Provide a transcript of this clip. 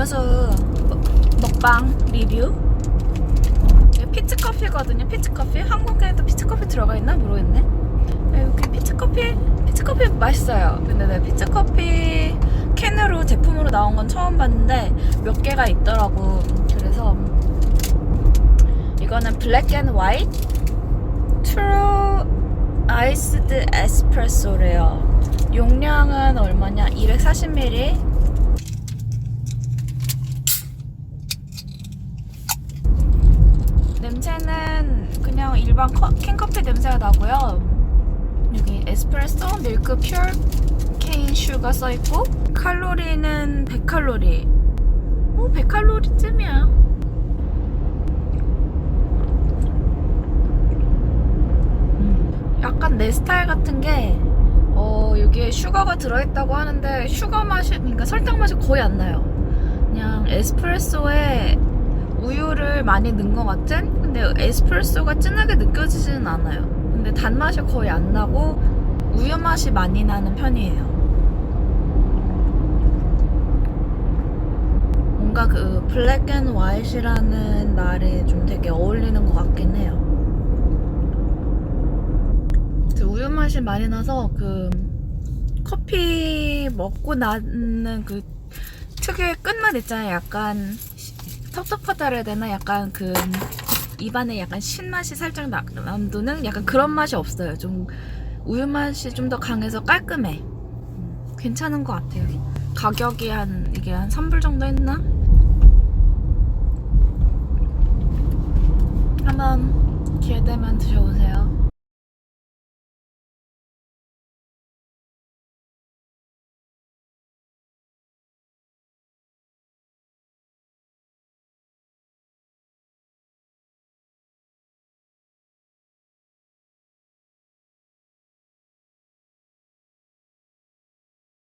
음료수 먹- 먹방 리뷰. 이게 피치 커피거든요. 피치 커피. 한국에도 피치 커피 들어가 있나 모르겠네. 네, 여기 피치 커피, 피치 커피 맛있어요. 근데 내 피치 커피 캔으로 제품으로 나온 건 처음 봤는데 몇 개가 있더라고. 그래서 이거는 블랙 앤 화이트 트루 아이스드 에스프레소래요. 용량은 얼마냐? 240ml. 냄새는 그냥 일반 커- 캔커피 냄새가 나고요. 여기 에스프레소, 밀크 퓨어, 케인 슈가 써있고 칼로리는 100칼로리. 어, 100칼로리쯤이야. 약간 내 스타일 같은 게 어, 여기에 슈가가 들어있다고 하는데 슈가 맛이 그러니까 설탕 맛이 거의 안 나요. 그냥 에스프레소에 우유를 많이 넣은 것 같은? 근데 에스프레소가 진하게 느껴지지는 않아요. 근데 단맛이 거의 안 나고 우유 맛이 많이 나는 편이에요. 뭔가 그 블랙 앤 화이트라는 말에 좀 되게 어울리는 것 같긴 해요. 그 우유 맛이 많이 나서 그 커피 먹고 나는 그 특유의 끝맛 있잖아요. 약간 시- 텁텁하다 해야 되나? 약간 그 입안에 약간 신맛이 살짝 나- 남도는 약간 그런 맛이 없어요. 좀 우유 맛이 좀 더 강해서 깔끔해. 음, 괜찮은 것 같아요. 가격이 한 이게 한 3불 정도 했나? 한번 기회 되면 드셔보세요.